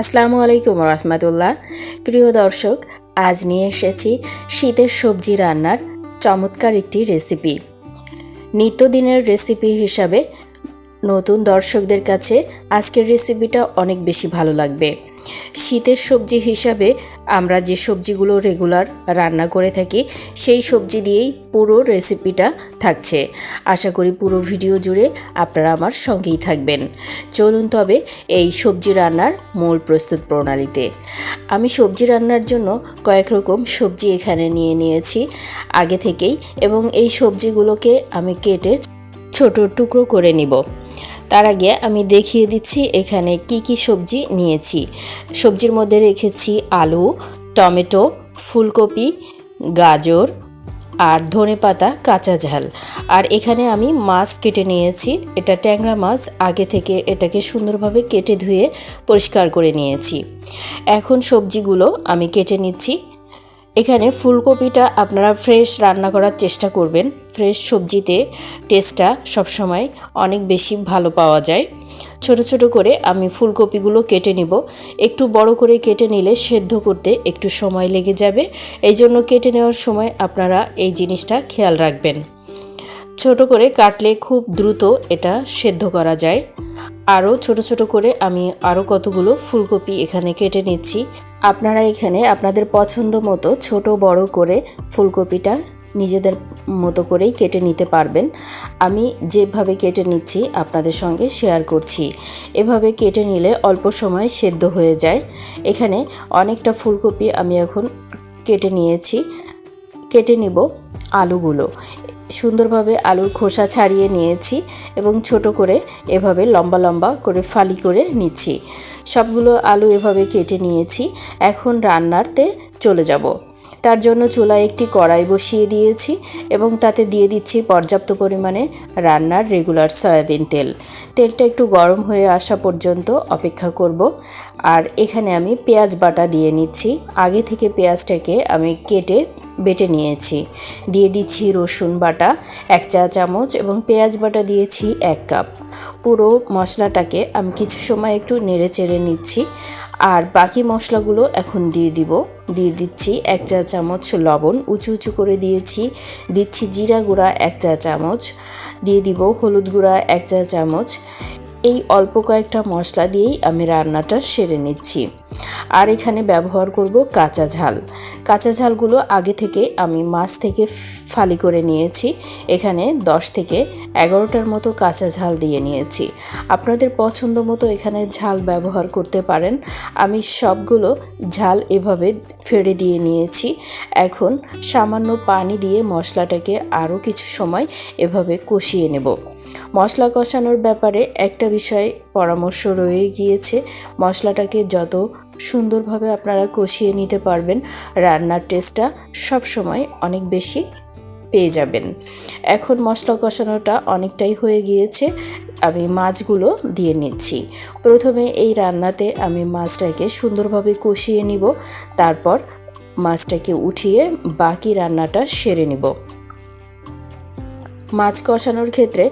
আসসালামু আলাইকুম রহমতুল্লাহ। প্রিয় দর্শক, আজ নিয়ে এসেছি শীতের সবজি রান্নার চমৎকার একটি রেসিপি। নিত্যদিনের রেসিপি হিসাবে নতুন দর্শকদের কাছে আজকের রেসিপিটা অনেক বেশি ভালো লাগবে। শীতের সবজি হিসাবে আমরা যে সবজিগুলো রেগুলার রান্না করে থাকি, সেই সবজি দিয়েই পুরো রেসিপিটা থাকছে। আশা করি পুরো ভিডিও জুড়ে আপনারা আমার সঙ্গেই থাকবেন। চলুন তবে এই সবজি রান্নার মূল প্রস্তুত প্রণালীতে। আমি সবজি রান্নার জন্য কয়েক রকম সবজি এখানে নিয়ে নিয়েছি আগে থেকেই এবং এই সবজিগুলোকে আমি কেটে ছোট টুকরো করে নিব। তার আগে আমি দেখিয়ে দিচ্ছি এখানে কি কি সবজি নিয়েছি। সবজির মধ্যে রেখেছি আলু, টমেটো, ফুলকপি, গাজর আর ধনে পাতা, কাঁচা ঝাল। আর এখানে আমি মাছ কেটে নিয়েছি। এটা ট্যাংরা মাছ, আগে থেকে এটাকে সুন্দরভাবে কেটে ধুয়ে পরিষ্কার করে নিয়েছি। এখন সবজিগুলো আমি কেটে নিচ্ছি। এখানে ফুলকপিটা আপনারা ফ্রেশ রান্না করার চেষ্টা করবেন। ফ্রেশ সবজিতে টেস্টটা সবসময় অনেক বেশি ভালো পাওয়া যায়। ছোট ছোট করে আমি ফুলকপিগুলো কেটে নিব। একটু বড় করে কেটে নিলে সেদ্ধ করতে একটু সময় লেগে যাবে। এই জন্য কেটে নেওয়ার সময় আপনারা এই জিনিসটা খেয়াল রাখবেন। ছোট করে কাটলে খুব দ্রুত এটা সেদ্ধ করা যায়। আরও ছোট ছোট করে আমি আরও কতগুলো ফুলকপি এখানে কেটে নিচ্ছি। আপনারা এখানে আপনাদের পছন্দ মতো ছোট, বড় করে ফুলকপিটা নিজেদের মতো করেই কেটে নিতে পারবেন। আমি যেভাবে কেটে নিচ্ছি আপনাদের সঙ্গে শেয়ার করছি। এভাবে কেটে নিলে অল্প সময় সেদ্ধ হয়ে যায়। এখানে অনেকটা ফুলকপি আমি এখন কেটে নিয়েছি। কেটে নিব আলুগুলো। সুন্দরভাবে আলুর খোসা ছাড়িয়ে নিয়েছি এবং ছোট করে এভাবে লম্বা লম্বা করে ফালি করে নিচ্ছি। সবগুলো আলু এভাবে কেটে নিয়েছি। এখন রান্নাতে চলে যাব। তার জন্য চুলায় একটি কড়াই বসিয়ে দিয়েছি এবং তাতে দিয়ে দিচ্ছি পর্যাপ্ত পরিমাণে রান্নার রেগুলার সয়াবিন তেল। তেলটা একটু গরম হয়ে আসা পর্যন্ত অপেক্ষা করব। আর এখানে আমি পেঁয়াজ বাটা দিয়ে নিচ্ছি। আগে থেকে পেঁয়াজটাকে আমি কেটে বেটে নিয়েছি। দিয়ে দিচ্ছি রসুন বাটা, এক চা চামচ এবং পেঁয়াজ বাটা দিয়েছি এক কাপ। পুরো মশলাটাকে আমি কিছু সময় একটু নেড়ে চেড়ে নিচ্ছি। আর বাকি মশলাগুলো এখন দিয়ে দিব। দিয়ে দিচ্ছি এক চা চামচ লবণ, উঁচু উঁচু করে দিয়েছি। দিচ্ছি জিরা গুঁড়া এক চা চামচ। দিয়ে দিব হলুদ গুঁড়া এক চা চামচ। এই অল্প কয়েকটা মশলা দিয়েই আমি রান্নাটা সেরে নিচ্ছি। আর এখানে ব্যবহার করব কাঁচা ঝাল। কাঁচা ঝালগুলো আগে থেকে আমি মাছ থেকে ফালি করে নিয়েছি। এখানে দশ থেকে এগারোটার মতো কাঁচা ঝাল দিয়ে নিয়েছি। আপনাদের পছন্দ মতো এখানে ঝাল ব্যবহার করতে পারেন। আমি সবগুলো ঝাল এভাবে ফেড়ে দিয়ে নিয়েছি। এখন সামান্য পানি দিয়ে মশলাটাকে আরও কিছু সময় এভাবে কষিয়ে নেব। মশলা কষানোর ব্যাপারে একটা বিষয় পরামর্শ রয়ে গিয়েছে। মশলাটাকে যত সুন্দরভাবে আপনারা কষিয়ে নিতে পারবেন, রান্নার টেস্টটা সবসময় অনেক বেশি পেয়ে যাবেন। এখন মশলা কষানোটা অনেকটাই হয়ে গিয়েছে। আমি মাছগুলো দিয়ে নিচ্ছি। প্রথমে এই রান্নাতে আমি মাছটাকে সুন্দরভাবে কষিয়ে নিব। তারপর মাছটাকে উঠিয়ে বাকি রান্নাটা সেরে নিব। মাছ কষানোর ক্ষেত্রে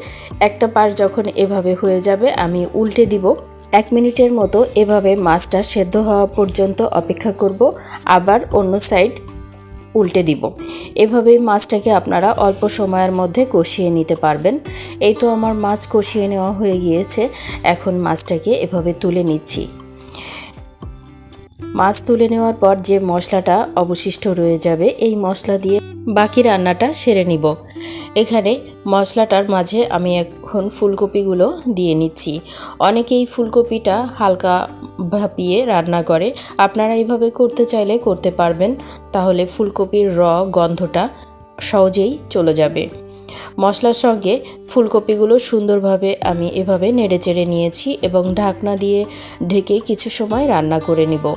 একটা পাশ যখন এভাবে হয়ে যাবে, আমি উল্টে দিব। এক মিনিটের মতো এভাবে মাছটা সেদ্ধ হওয়া পর্যন্ত অপেক্ষা করব, আবার অন্য সাইড উল্টে দিব। এভাবেই মাছটাকে আপনারা অল্প সময়ের মধ্যে কষিয়ে নিতে পারবেন। এই তো আমার মাছ কষিয়ে নেওয়া হয়ে গিয়েছে, এখন মাছটাকে এভাবে তুলে নিচ্ছি। মাছ তুলে নেওয়ার পর যে মশলাটা অবশিষ্ট রয়ে যাবে, এই মশলা দিয়ে বাকি রান্নাটা সেরে নিব। এখানে মশলাটার মাঝে আমি এখন ফুলকপিগুলো দিয়ে নিচ্ছি। অনেকেই ফুলকপিটা হালকা ভাপিয়ে রান্না করে। আপনারা এইভাবে করতে চাইলে করতে পারবেন। তাহলে ফুলকপির র গন্ধটা সহজেই চলে যাবে। মশলার সঙ্গে ফুলকপিগুলো সুন্দরভাবে আমি এভাবে নেড়ে চেড়ে নিয়েছি এবং ঢাকনা দিয়ে ঢেকে কিছু সময় রান্না করে নিব।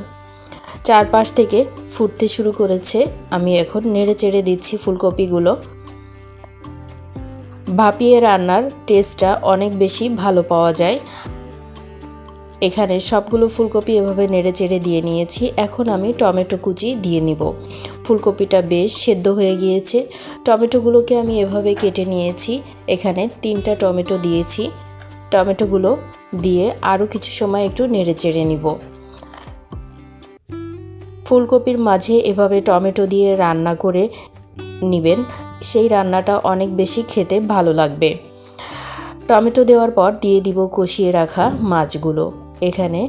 চারপাশ থেকে ফুটতে শুরু করেছে। আমি এখন নেড়ে চেড়ে দিচ্ছি ফুলকপিগুলো। ভাপিয়ে রান্নার টেস্টটা অনেক বেশি ভালো পাওয়া যায়। এখানে সবগুলো ফুলকপি এভাবে নেড়ে চেড়ে দিয়ে নিয়েছি। এখন আমি টমেটো কুচি দিয়ে নিব। ফুলকপিটা বেশ সেদ্ধ হয়ে গিয়েছে। টমেটোগুলোকে আমি এভাবে কেটে নিয়েছি। এখানে তিনটা টমেটো দিয়েছি। টমেটোগুলো দিয়ে আরও কিছু সময় একটু নেড়ে চেড়ে নিব। ফুলকপির মাঝে এভাবে টমেটো দিয়ে রান্না করে নেবেন। সেই রান্নাটা অনেক বেশি খেতে ভালো লাগবে। টমেটো দেওয়ার পর দিয়ে দিব কষিয়ে রাখা মাছগুলো। এখানে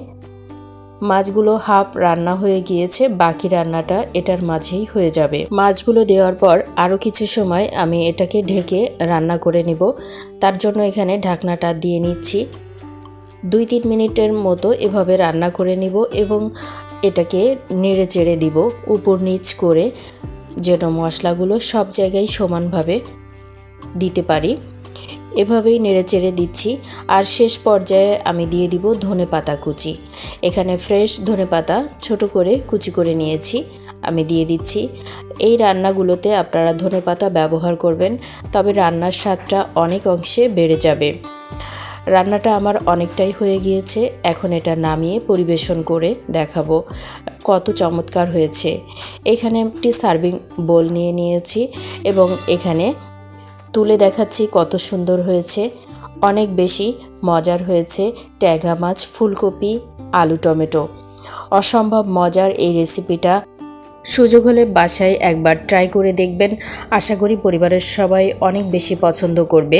মাছগুলো হাফ রান্না হয়ে গিয়েছে, বাকি রান্নাটা এটার মাঝেই হয়ে যাবে। মাছগুলো দেওয়ার পর আরও কিছু সময় আমি এটাকে ঢেকে রান্না করে নিব। তার জন্য এখানে ঢাকনাটা দিয়ে নিচ্ছি। দুই তিন মিনিটের মতো এভাবে রান্না করে নিব এবং এটাকে নেড়ে চেড়ে দিব। উপর নিচ করে যেন মশলাগুলো সব জায়গায় সমানভাবে দিতে পারি। এভাবেই নেড়ে চেড়ে দিচ্ছি। আর শেষ পর্যায়ে আমি দিয়ে দিব ধনে পাতা কুচি। এখানে ফ্রেশ ধনে পাতা ছোট করে কুচি করে নিয়েছি। আমি দিয়ে দিচ্ছি। এই রান্নাগুলোতে আপনারা ধনে পাতা ব্যবহার করবেন, তবে রান্নার স্বাদটা অনেক অংশে বেড়ে যাবে। রান্নাটা আমার অনেকটাই হয়ে গিয়েছে। এখন এটা নামিয়ে পরিবেশন করে দেখাবো কত চমৎকার হয়েছে। এখানে একটি সার্ভিং বোল নিয়ে নিয়েছি এবং এখানে তুলে দেখাচ্ছি কত সুন্দর হয়েছে। অনেক বেশি মজার হয়েছে ট্যাংরা মাছ, ফুলকপি, আলু, টমেটো। অসম্ভব মজার এই রেসিপিটা। সুযোগ হলে বাসায় একবার ট্রাই করে দেখবেন। আশা করি পরিবারের সবাই অনেক বেশি পছন্দ করবে।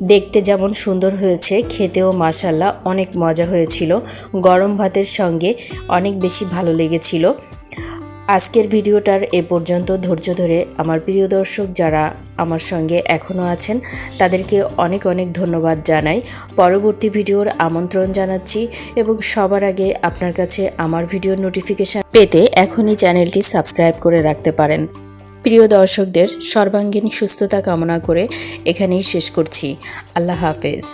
দেখতে যেমন সুন্দর হয়েছে, খেতেও মাসাল্লাহ অনেক মজা হয়েছিল। গরম ভাতের সঙ্গে অনেক বেশি ভালো লেগেছিল। আজকের ভিডিওটার এ পর্যন্ত ধৈর্য ধরে আমার প্রিয় দর্শক যারা আমার সঙ্গে এখনও আছেন, তাদেরকে অনেক অনেক ধন্যবাদ জানাই। পরবর্তী ভিডিওর আমন্ত্রণ জানাচ্ছি এবং সবার আগে আপনার কাছে আমার ভিডিওর নোটিফিকেশান পেতে এখনই চ্যানেলটি সাবস্ক্রাইব করে রাখতে পারেন। প্রিয় দর্শকদের সর্বাঙ্গীন সুস্থতা কামনা করে এখানেই শেষ করছি। আল্লাহ হাফেজ।